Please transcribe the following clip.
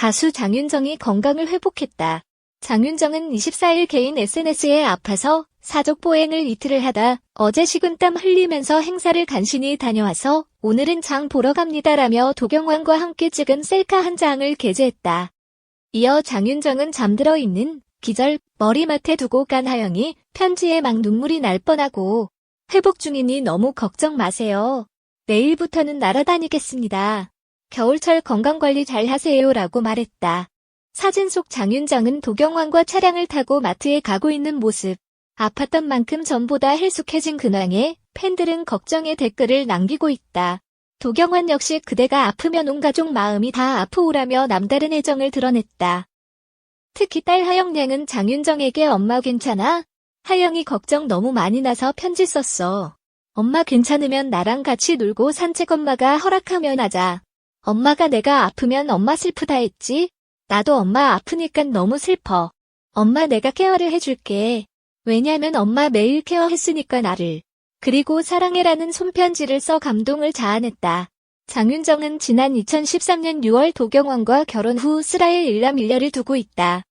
가수 장윤정이 건강을 회복했다. 장윤정은 24일 개인 SNS에 아파서 사족 보행을 이틀을 하다 어제 식은땀 흘리면서 행사를 간신히 다녀와서 오늘은 장 보러 갑니다라며 도경완과 함께 찍은 셀카 한 장을 게재했다. 이어 장윤정은 잠들어 있는 기절 머리맡에 두고 간 하영이 편지에 막 눈물이 날 뻔하고 회복 중이니 너무 걱정 마세요. 내일부터는 날아다니겠습니다. 겨울철 건강관리 잘 하세요라고 말했다. 사진 속 장윤정은 도경완과 차량을 타고 마트에 가고 있는 모습. 아팠던 만큼 전보다 헬쑥해진 근황에 팬들은 걱정의 댓글을 남기고 있다. 도경완 역시 그대가 아프면 온 가족 마음이 다 아프오라며 남다른 애정을 드러냈다. 특히 딸 하영양은 장윤정에게 엄마 괜찮아? 하영이 걱정 너무 많이 나서 편지 썼어. 엄마 괜찮으면 나랑 같이 놀고 산책 엄마가 허락하면 하자. 엄마가 내가 아프면 엄마 슬프다 했지? 나도 엄마 아프니까 너무 슬퍼. 엄마 내가 케어를 해줄게. 왜냐면 엄마 매일 케어했으니까 나를. 그리고 사랑해라는 손편지를 써 감동을 자아냈다. 장윤정은 지난 2013년 6월 도경원과 결혼 후 스라엘 일남 일녀를 두고 있다.